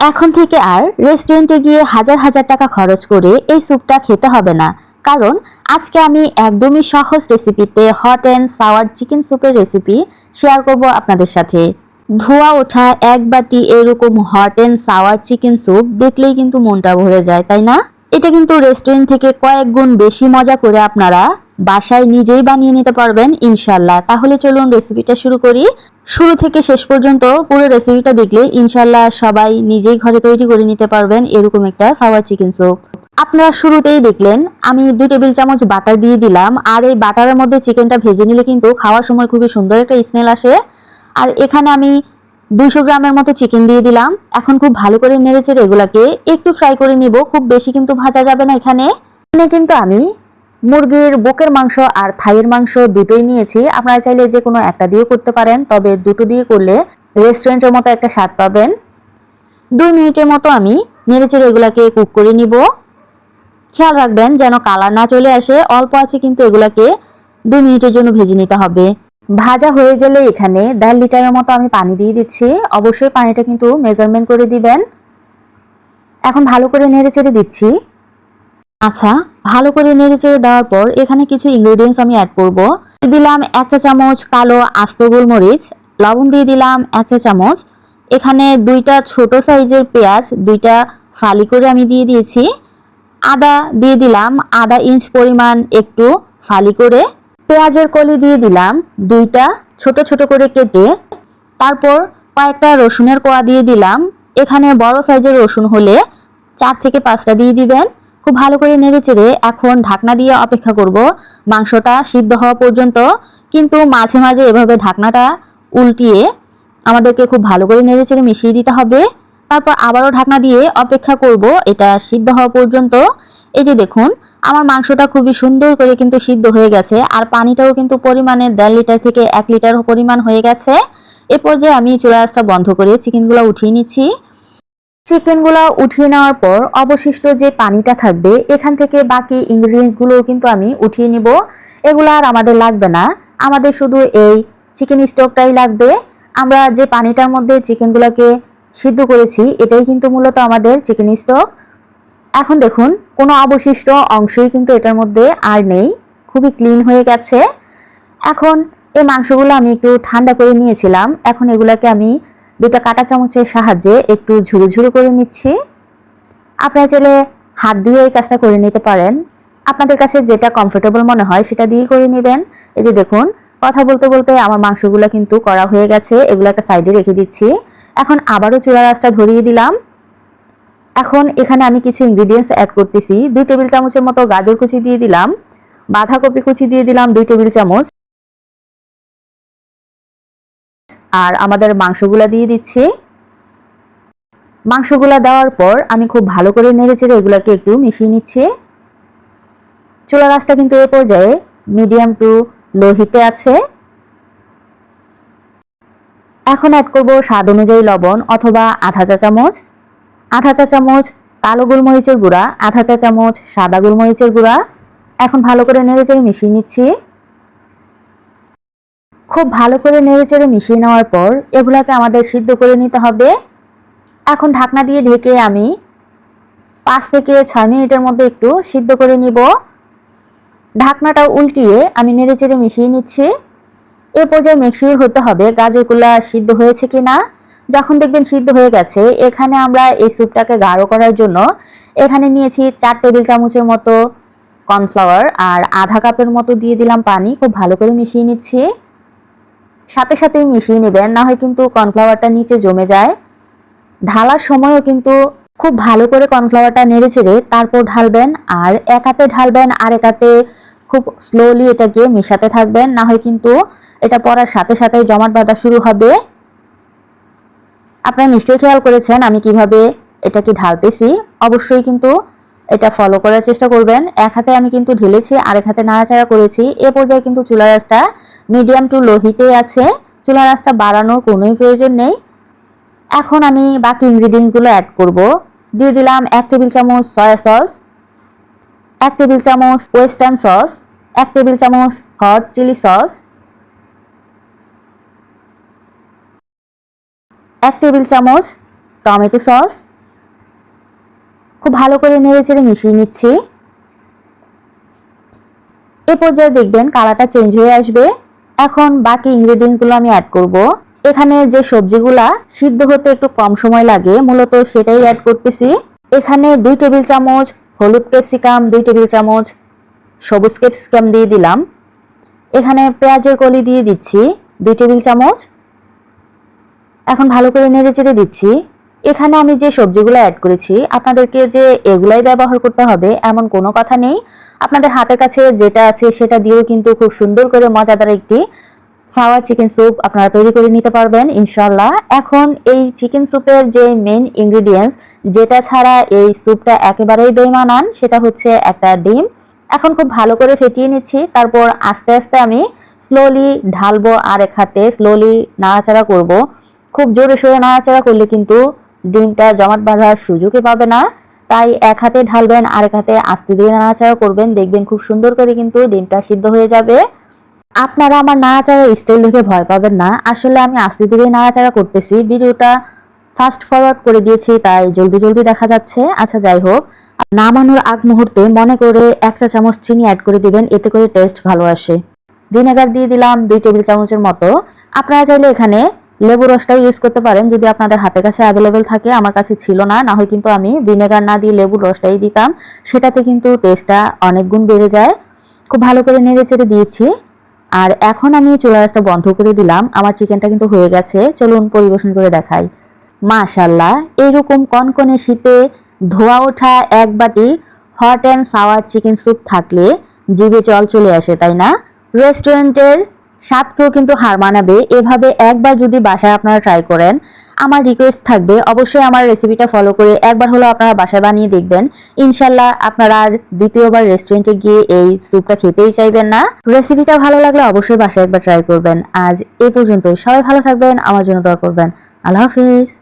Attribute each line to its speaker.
Speaker 1: এখন থেকে আর রেস্টুরেন্টে গিয়ে হাজার হাজার টাকা খরচ করে এই স্যুপটা খেতে হবে না। কারণ আজকে আমি একদমই সহজ রেসিপিতে হট অ্যান্ড সাওয়ার চিকেন স্যুপের রেসিপি শেয়ার করব আপনাদের সাথে। ধোয়া ওঠা এক বাটি এরকম hot and sour chicken soup দেখলেই কিন্তু মনটা ভরে যায়, তাই না? এটা কিন্তু রেস্টুরেন্ট থেকে কয়েক গুণ বেশি মজা করে আপনারা বাসায় নিজেই বানিয়ে নিতে পারবেন ইনশাল্লাহ তাহলে চলুন রেসিপিটা শুরু করি। শুরু থেকে শেষ পর্যন্ত পুরো রেসিপিটা দেখলে ইনশাল্লাহ সবাই নিজেই ঘরে তৈরি করে নিতে পারবেন এরকম একটা সাওয়ার চিকেন স্যুপ আপনারা শুরুতেই দেখলেন, আমি দুই টেবিল চামচ বাটার দিয়ে দিলাম, আর এই বাটারের মধ্যে চিকেনটা ভেজে নিলে কিন্তু খাওয়ার সময় খুবই সুন্দর একটা স্মেল আসে। আর এখানে আমি দুইশো গ্রামের মতো চিকেন দিয়ে দিলাম। এখন খুব ভালো করে নেড়েচেড়ে এগুলাকে একটু ফ্রাই করে নিব, খুব বেশি কিন্তু ভাজা যাবে না এখানে কিন্তু আমি মুরগির বুকের মাংস আর থাইয়ের মাংস দুটোই নিয়েছি। আপনারা চাইলে যে কোনো একটা দিয়ে করতে পারেন, তবে দুটো দিয়ে করলে রেস্টুরেন্টের মতো একটা স্বাদ পাবেন। দুই মিনিটের মতো আমি নেড়েচেড়ে এগুলাকে কুক করে নিব। খেয়াল রাখবেন যেন কালার না চলে আসে, অল্প আছে কিন্তু এগুলাকে দুই মিনিটের জন্য ভেজে নিতে হবে। ভাজা হয়ে গেলে এখানে দেড় লিটারের মতো আমি পানি দিয়ে দিচ্ছি। অবশ্যই পানিটা কিন্তু মেজারমেন্ট করে দিবেন। এখন ভালো করে নেড়ে চেড়ে দিচ্ছি। আচ্ছা ভালো করে নেড়ে চেড়ে দেওয়ার পর এখানে কিছু ইনগ্রেডিয়েন্টস আমি অ্যাড করব। দিলাম এক চা চামচ কালো আস্ত গোলমরিচ, লবণ দিয়ে দিলাম এক চা চামচ। এখানে দুইটা ছোট সাইজের পেঁয়াজ, দুইটা ফালি করে আমি দিয়ে দিয়েছি। আদা দিয়ে দিলাম আদা ইঞ্চ পরিমাণ একটু ফালি করে। পেঁয়াজের কলি দিয়ে দিলাম দুইটা ছোট ছোট করে কেটে। তারপর কয়েকটা রসুনের কোয়া দিয়ে দিলাম। এখানে বড় সাইজের রসুন হলে চার থেকে পাঁচটা দিয়ে দিবেন। খুব ভালো করে নেড়ে চেড়ে এখন ঢাকনা দিয়ে অপেক্ষা করব। মাংসটা সিদ্ধ হওয়া পর্যন্ত, কিন্তু মাঝে মাঝে এভাবে ঢাকনাটা উল্টিয়ে আমাদেরকে খুব ভালো করে নেড়ে চেড়ে মিশিয়ে দিতে হবে। তারপর আবারও ঢাকনা দিয়ে অপেক্ষা করব, এটা সিদ্ধ হওয়া পর্যন্ত। এই যে দেখুন, আমার মাংসটা খুবই সুন্দর করে কিন্তু সিদ্ধ হয়ে গেছে, আর পানিটাও কিন্তু পরিমাণে দেড় লিটার থেকে এক লিটার পরিমাণ হয়ে গেছে। এ পর্যায়ে আমি চুলা বন্ধ করে চিকেনগুলো উঠিয়ে নিচ্ছি। চিকেনগুলো উঠিয়ে নেওয়ার পর অবশিষ্ট যে পানিটা থাকবে, এখান থেকে বাকি ইনগ্রিডিয়েন্টসগুলোও কিন্তু আমি উঠিয়ে নিব। এগুলো আর আমাদের লাগবে না। আমাদের শুধু এই চিকেন স্টকটাই লাগবে। আমরা যে পানিটার মধ্যে চিকেনগুলোকে সিদ্ধ করেছি, এটাই কিন্তু মূলত আমাদের চিকেন স্টক এখন দেখুন, কোনো অবশিষ্ট অংশই কিন্তু এটার মধ্যে আর নেই। খুবই ক্লিন হয়ে গেছে। এখন এই মাংসগুলো আমি একটু ঠান্ডা করে নিয়েছিলাম। এখন এগুলাকে আমি দুটা কাঁটা চামচের সাহায্যে একটু ঝুরু ঝুরু করে নিচ্ছি। আপনারা চাইলে হাত দিয়ে এই কাজটা করে নিতে পারেন। আপনাদের কাছে যেটা কমফোর্টেবল মনে হয় সেটা দিয়ে করে নেবেন। এই যে দেখুন, কথা বলতে বলতে আমার মাংসগুলো কিন্তু করা হয়ে গেছে, এগুলো একটা সাইডে রেখে দিচ্ছি। এখন আবারও চুলা রাসটা ধরিয়ে দিলাম। এখন এখানে আমি কিছু ইনগ্রিডিয়েন্টস অ্যাড করতেছি। দুই টেবিল চামচের মতো গাজর কুচি দিয়ে দিলাম। বাঁধাকপি কুচি দিয়ে দিলাম দুই টেবিল চামচ। আর আমাদের মাংসগুলা দিয়ে দিচ্ছি। মাংসগুলা দেওয়ার পর আমি খুব ভালো করে নেড়ে চেড়ে এগুলাকে একটু মিশিয়ে নিচ্ছি। চুলা গাছটা কিন্তু এ পর্যায়ে মিডিয়াম টু লো হিটে আছে। এখন অ্যাড করব স্বাদ অনুযায়ী লবণ অথবা আধা চা চামচ। আধা চা চামচ কালো গোলমরিচের গুঁড়া, আধা চা চামচ সাদা গোলমরিচের গুঁড়া। এখন ভালো করে নেড়ে চেড়ে মিশিয়ে নিচ্ছি। খুব ভালো করে নেড়ে চেড়ে মিশিয়ে নেওয়ার পর এগুলাকে আমাদের সিদ্ধ করে নিতে হবে। এখন ঢাকনা দিয়ে ঢেকে আমি পাঁচ থেকে ছয় মিনিটের মধ্যে একটু সিদ্ধ করে নিব। ঢাকনাটা উল্টিয়ে আমি নেড়ে চেড়ে মিশিয়ে নিচ্ছি। এ পর্যায়ে মিক্সির হতে হবে গাজরগুলা সিদ্ধ হয়েছে কিনা। যখন দেখবেন সিদ্ধ হয়ে গেছে, এখানে আমরা এই স্যুপটাকে গাঢ় করার জন্য এখানে নিয়েছি চার টেবিল চামচের মতো কর্নফ্লাওয়ার আর আধা কাপের মতো দিয়ে দিলাম পানি। খুব ভালো করে মিশিয়ে নিচ্ছি। সাথে সাথেই মিশিয়ে নেবেন, না হয় কিন্তু কর্নফ্লাওয়ারটা নিচে জমে যায়। ঢালার সময়ও কিন্তু খুব ভালো করে কর্নফ্লাওয়ারটা নেড়ে চেড়ে তারপর ঢালবেন আর এক হাতে ঢালবেন, আর এক হাতে খুব স্লোলি এটাকে মেশাতে থাকবেন, না হয় কিন্তু এটা পড়ার সাথে সাথে জমাট বাঁধা শুরু হবে। আপনারা নিশ্চয়ই খেয়াল করেছেন আমি কীভাবে এটাকে ঢালতেছি। অবশ্যই কিন্তু এটা ফলো করার চেষ্টা করবেন। এক হাতে আমি কিন্তু ঢেলেছি, আরেক হাতে নাড়াচাড়া করেছি। এ পর্যায়ে কিন্তু চুলা রাসটা মিডিয়াম টু লো হিটে আছে। চুলা রাসটা বাড়ানোর কোনোই প্রয়োজন নেই। এখন আমি বাকি ইনগ্রিডিয়েন্টসগুলো অ্যাড করব। দিয়ে দিলাম এক টেবিল চামচ সয়া সস এক টেবিল চামচ ওয়েস্টার্ন সস এক টেবিল চামচ হট চিলি সস এক টেবিল চামচ টমেটো সস খুব ভালো করে নেড়ে চেড়ে মিশিয়ে নিচ্ছি। এ পর্যায়ে দেখবেন কালারটা চেঞ্জ হয়ে আসবে। এখন বাকি ইনগ্রেডিয়েন্টসগুলো আমি অ্যাড করব। এখানে যে সবজিগুলা সিদ্ধ হতে একটু কম সময় লাগে, মূলত সেটাই অ্যাড করতেছি। এখানে দুই টেবিল চামচ হলুদ ক্যাপসিকাম দুই টেবিল চামচ সবুজ ক্যাপসিকাম দিয়ে দিলাম। এখানে পেঁয়াজের কলি দিয়ে দিচ্ছি, দুই টেবিল চামচ। এখন ভালো করে নেড়ে চেড়ে দিচ্ছি। এখানে আমি যে সবজিগুলো অ্যাড করেছি, আপনাদেরকে যে এগুলাই ব্যবহার করতে হবে, এমন কোনো কথা নেই। আপনাদের হাতের কাছে যেটা আছে সেটা দিয়েও কিন্তু খুব সুন্দর করে মজাদার একটি সাওয়ার চিকেন স্যুপ আপনারা তৈরি করে নিতে পারবেন ইনশাল্লাহ এখন এই চিকেন স্যুপের যে মেন ইনগ্রিডিয়েন্টস যেটা ছাড়া এই স্যুপটা একেবারেই বেমানান সেটা হচ্ছে একটা ডিম। এখন খুব ভালো করে ফেটিয়ে নিচ্ছি, তারপর আস্তে আস্তে আমি স্লোলি ঢালবো আর এক হাতে স্লোলি নাড়াচাড়া করব। খুব জোরে সোরে নাড়াচাড়া করলে কিন্তু ডিমটা জমাট বাঁধার সুযোগই পাবে না। তাই এক হাতে ঢালবেন, আরেক হাতে আস্তে দিয়ে নাড়াচাড়া করবেন। দেখবেন খুব সুন্দর করে কিন্তু ডিমটা সিদ্ধ হয়ে যাবে। আপনারা আমার নাড়াচাড়া স্টাইল দেখে ভয় পাবেন না। আসলে আমি আস্তে ধীরে নাড়াচাড়া করতেছি। ভিডিওটা ফাস্ট ফরওয়ার্ড করে দিয়েছি, তাই জলদি জলদি দেখা যাচ্ছে। আচ্ছা যাই হোক। নামানোর আগ মুহূর্তে মনে করে এক চা চামচ চিনি অ্যাড করে দিবেন, এতে করে টেস্ট ভালো আসে। ভিনেগার দিয়ে দিলাম দুই টেবিল চামচের মতো। আপনারা চাইলে এখানে লেবু রসটাও ইউজ করতে পারেন যদি আপনাদের হাতের কাছে অ্যাভেলেবেল থাকে, আমার কাছে ছিল না না হয় কিন্তু আমি ভিনেগার না দিয়ে লেবুর রসটাই দিতাম। সেটাতে কিন্তু টেস্টটা অনেক গুণ বেড়ে যায়। খুব ভালো করে নেড়ে চেড়ে দিয়েছি। আর এখন আমি চুলা রাসটা বন্ধ করে দিলাম। আমার চিকেনটা কিন্তু হয়ে গেছে। চলুন পরিবেশন করে দেখাই। মাশাল্লাহ এইরকম কনকনে শীতে ধোয়া ওঠা এক বাটি hot and sour chicken soup থাকলে জিভে জল চলে আসে, তাই না? রেস্টুরেন্টের স্বাদকেও কিন্তু হার মানাবে। এভাবে একবার যদি বাসায় আপনারা ট্রাই করেন, আমার রিকোয়েস্ট থাকবে। অবশ্যই আমার রেসিপিটা ফলো করে একবার হলো আপনারা বাসায় বানিয়ে দেখবেন। ইনশাল্লাহ আপনারা আর দ্বিতীয়বার রেস্টুরেন্টে গিয়ে এই স্যুপটা খেতেই চাইবেন না। রেসিপিটা ভালো লাগলে অবশ্যই বাসায় একবার ট্রাই করবেন। আজ এ পর্যন্ত সবাই ভালো থাকবেন, আমার জন্য দোয়া করবেন। আল্লাহ হাফিজ।